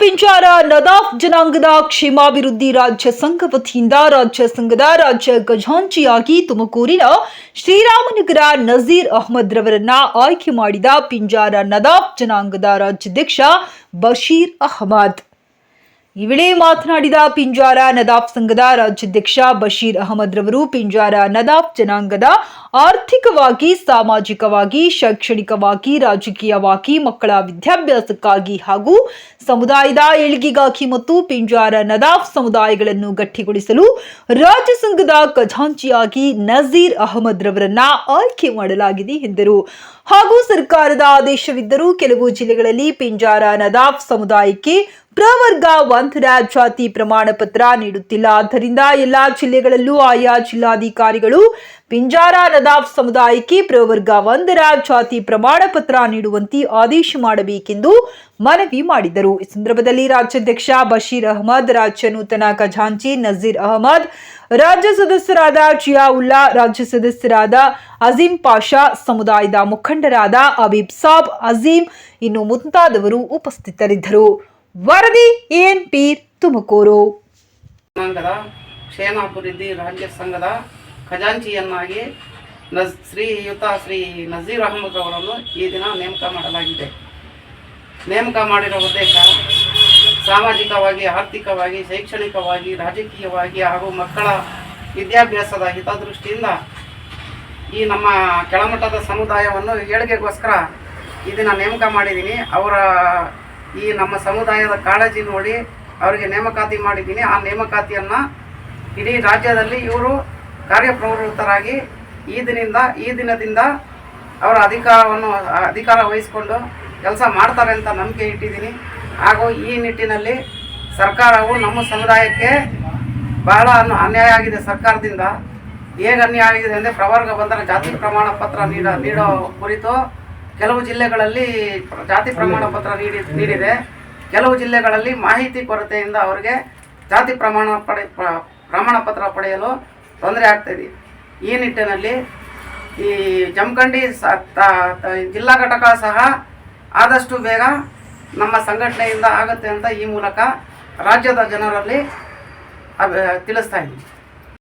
ಪಿಂಜಾರ ನದಾಫ್ ಜನಾಂಗದ ಕ್ಷೇಮಾಭಿವೃದ್ಧಿ ರಾಜ್ಯ ಸಂಘ ವತಿಯಿಂದ ರಾಜ್ಯ ಸಂಘದ ರಾಜ್ಯ ಖಜಾಂಚಿಯಾಗಿ ತುಮಕೂರಿನ ಶ್ರೀರಾಮನಗರ ನಜೀರ್ ಅಹಮದ್ ರವರನ್ನ ಆಯ್ಕೆ ಮಾಡಿದ ಪಿಂಜಾರ ನದಾಫ್ ಜನಾಂಗದ ರಾಜ್ಯಾಧ್ಯಕ್ಷ ಬಶೀರ್ ಅಹಮದ್. ಈ ವೇಳೆ ಮಾತನಾಡಿದ ಪಿಂಜಾರ ನದಾಫ್ ಸಂಘದ ರಾಜ್ಯಾಧ್ಯಕ್ಷ ಬಶೀರ್ ಅಹಮದ್ ರವರು, ಪಿಂಜಾರ ನದಾಫ್ ಜನಾಂಗದ ಆರ್ಥಿಕವಾಗಿ, ಸಾಮಾಜಿಕವಾಗಿ, ಶೈಕ್ಷಣಿಕವಾಗಿ, ರಾಜಕೀಯವಾಗಿ, ಮಕ್ಕಳ ವಿದ್ಯಾಭ್ಯಾಸಕ್ಕಾಗಿ ಹಾಗೂ ಸಮುದಾಯದ ಏಳಿಗೆಗಾಗಿ ಮತ್ತು ಪಿಂಜಾರ ನದಾಫ್ ಸಮುದಾಯಗಳನ್ನು ಗಟ್ಟಿಗೊಳಿಸಲು ರಾಜ್ಯ ಸಂಘದ ಖಜಾಂಚಿಯಾಗಿ ನಜೀರ್ ಅಹಮದ್ ರವರನ್ನ ಆಯ್ಕೆ ಮಾಡಲಾಗಿದೆ ಎಂದರು. ಹಾಗೂ ಸರ್ಕಾರದ ಆದೇಶವಿದ್ದರೂ ಕೆಲವು ಜಿಲ್ಲೆಗಳಲ್ಲಿ ಪಿಂಜಾರ ನದಾಫ್ ಸಮುದಾಯಕ್ಕೆ ಪ್ರವರ್ಗ ಒಂದರ ಜಾತಿ ಪ್ರಮಾಣ ಪತ್ರ ನೀಡುತ್ತಿಲ್ಲ. ಆದ್ದರಿಂದ ಎಲ್ಲಾ ಜಿಲ್ಲೆಗಳಲ್ಲೂ ಆಯಾ ಜಿಲ್ಲಾಧಿಕಾರಿಗಳು ಪಿಂಜಾರ ನದಾಫ್ ಸಮುದಾಯಕ್ಕೆ ಪ್ರವರ್ಗ ಒಂದರ ಜಾತಿ ಪ್ರಮಾಣ ಪತ್ರ ನೀಡುವಂತೆ ಆದೇಶ ಮಾಡಬೇಕೆಂದು ಮನವಿ ಮಾಡಿದರು. ಈ ಸಂದರ್ಭದಲ್ಲಿ ರಾಜ್ಯಾಧ್ಯಕ್ಷ ಬಶೀರ್ ಅಹಮದ್, ರಾಜ್ಯ ನೂತನ ಖಜಾಂಚಿ ನಜೀರ್ ಅಹಮದ್, ರಾಜ್ಯ ಸದಸ್ಯರಾದ ಜಿಯಾವುಲ್ಲಾ, ರಾಜ್ಯ ಸದಸ್ಯರಾದ ಅಜೀಂ ಪಾಷಾ, ಸಮುದಾಯದ ಮುಖಂಡರಾದ ಅಬೀಬ್ ಸಾಬ್ ಅಜೀಂ ಇನ್ನು ಮುಂತಾದವರು ಉಪಸ್ಥಿತರಿದ್ದರು. ವರದಿ ಎನ್ ಪೀರ್? ತುಮಕೂರು. ಸಂಘದ, ಕ್ಷೇಮಾಭಿವೃದ್ಧಿ ರಾಜ್ಯ ಸಂಘದ ಖಜಾಂಚಿಯನ್ನಾಗಿ ನಜ್ ಶ್ರೀಯುತ ಶ್ರೀ ನಜೀರ್ ಅಹಮದ್ ಅವರನ್ನು ಈ ದಿನ ನೇಮಕ ಮಾಡಲಾಗಿದೆ. ನೇಮಕ ಮಾಡಿರೋ ಉದ್ದೇಶ ಸಾಮಾಜಿಕವಾಗಿ, ಆರ್ಥಿಕವಾಗಿ, ಶೈಕ್ಷಣಿಕವಾಗಿ, ರಾಜಕೀಯವಾಗಿ ಹಾಗೂ ಮಕ್ಕಳ ವಿದ್ಯಾಭ್ಯಾಸದ ಹಿತದೃಷ್ಟಿಯಿಂದ ಈ ನಮ್ಮ ಕೆಳಮಟ್ಟದ ಸಮುದಾಯವನ್ನು ಏಳಿಗೆಗೋಸ್ಕರ ಇದನ್ನು ದಿನ ನೇಮಕ ಮಾಡಿದ್ದೀನಿ. ಅವರ ಈ ನಮ್ಮ ಸಮುದಾಯದ ಕಾಳಜಿ ನೋಡಿ ಅವರಿಗೆ ನೇಮಕಾತಿ ಮಾಡಿದ್ದೀನಿ. ಆ ನೇಮಕಾತಿಯನ್ನು ಇಡೀ ರಾಜ್ಯದಲ್ಲಿ ಇವರು ಕಾರ್ಯಪ್ರವೃತ್ತರಾಗಿ ಈ ದಿನದಿಂದ ಈ ದಿನದಿಂದ ಅವರ ಅಧಿಕಾರವನ್ನು, ಅಧಿಕಾರ ವಹಿಸಿಕೊಂಡು ಕೆಲಸ ಮಾಡ್ತಾರೆ ಅಂತ ನಂಬಿಕೆ ಇಟ್ಟಿದ್ದೀನಿ. ಹಾಗೂ ಈ ನಿಟ್ಟಿನಲ್ಲಿ ಸರ್ಕಾರವು ನಮ್ಮ ಸಮುದಾಯಕ್ಕೆ ಬಹಳ ಅನ್- ಅನ್ಯಾಯ ಆಗಿದೆ ಸರ್ಕಾರದಿಂದ. ಹೇಗೆ ಅನ್ಯಾಯ ಆಗಿದೆ ಅಂದರೆ ಪ್ರವರ್ಗ ಬಂದರೆ ಜಾತಿ ಪ್ರಮಾಣ ಪತ್ರ ನೀಡ, ನೀಡೋ ಕುರಿತು ಕೆಲವು ಜಿಲ್ಲೆಗಳಲ್ಲಿ ಜಾತಿ ಪ್ರಮಾಣ ಪತ್ರ ನೀಡಿ ನೀಡಿದೆ. ಕೆಲವು ಜಿಲ್ಲೆಗಳಲ್ಲಿ ಮಾಹಿತಿ ಕೊರತೆಯಿಂದ ಅವರಿಗೆ ಜಾತಿ ಪ್ರಮಾಣ ಪಡೆ ಪ್ರ- ಪ್ರಮಾಣ ಪತ್ರ ಪಡೆಯಲು ತೊಂದರೆ ಆಗ್ತಾಯಿದೆ ಈ ನಿಟ್ಟಿನಲ್ಲಿ ಈ ಜಮಖಂಡಿ ಸ ಜಿಲ್ಲಾ ಘಟಕ ಸಹ ಆದಷ್ಟು ಬೇಗ ನಮ್ಮ ಸಂಘಟನೆಯಿಂದ ಆಗುತ್ತೆ ಅಂತ ಈ ಮೂಲಕ ರಾಜ್ಯದ ಜನರಲ್ಲಿ ತಿಳಿಸ್ತಾ ಇದ್ದೀನಿ.